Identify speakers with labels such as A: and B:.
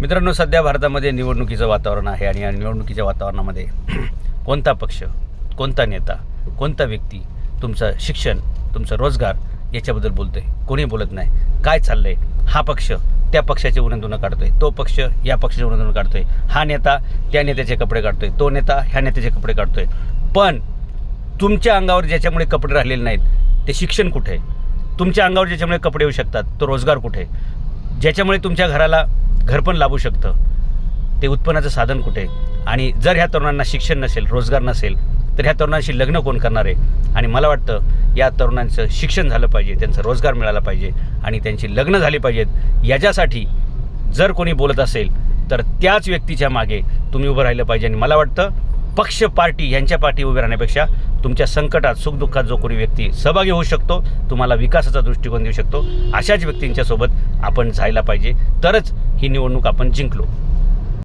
A: मित्रांनो सध्या भारतामध्ये निवडणुकीचं वातावरण आहे आणि या निवडणुकीच्या वातावरणामध्ये कोणता पक्ष कोणता नेता कोणता व्यक्ती तुमचं शिक्षण तुमचं रोजगार याच्याबद्दल बोलतोय? कोणी बोलत नाही. काय चाललंय? हा पक्ष त्या पक्षाचे उणंदुणं काढतोय. तो पक्ष या पक्षाचे उणंदुणं काढतोय. हा नेता त्या नेत्याचे कपडे काढतोय. तो नेता ह्या नेत्याचे कपडे काढतोय. पण तुमच्या अंगावर ज्याच्यामुळे कपडे राहिलेले नाहीत ते शिक्षण कुठे? आहे तुमच्या अंगावर ज्याच्यामुळे कपडे येऊ शकतात तो रोजगार कुठे? आहे ज्याच्यामुळे तुमच्या घराला घर पण लाभू शकतं. ते उत्पन्नाचं साधन कुठे? आहे आणि जर ह्या तरुणांना शिक्षण नसेल रोजगार नसेल तर ह्या तरुणांशी लग्न कोण करणार आहे? आणि मला वाटतं या तरुणांचं शिक्षण झालं पाहिजे त्यांचा रोजगार मिळाला पाहिजे आणि त्यांची लग्न झाली पाहिजेत. याच्यासाठी जर कोणी बोलत असेल तर त्याच व्यक्तीच्या मागे तुम्ही उभं राहिलं पाहिजे. आणि मला वाटतं पक्ष पार्टी यांच्या पाठी उभे राहण्यापेक्षा तुमच्या संकटात सुखदुःखात जो कोणी व्यक्ती सहभागी होऊ शकतो तुम्हाला विकासाचा दृष्टिकोन देऊ शकतो. अशाच व्यक्तींच्यासोबत आपण जायला पाहिजे. तरच ही निवडणूक आपण जिंकलो.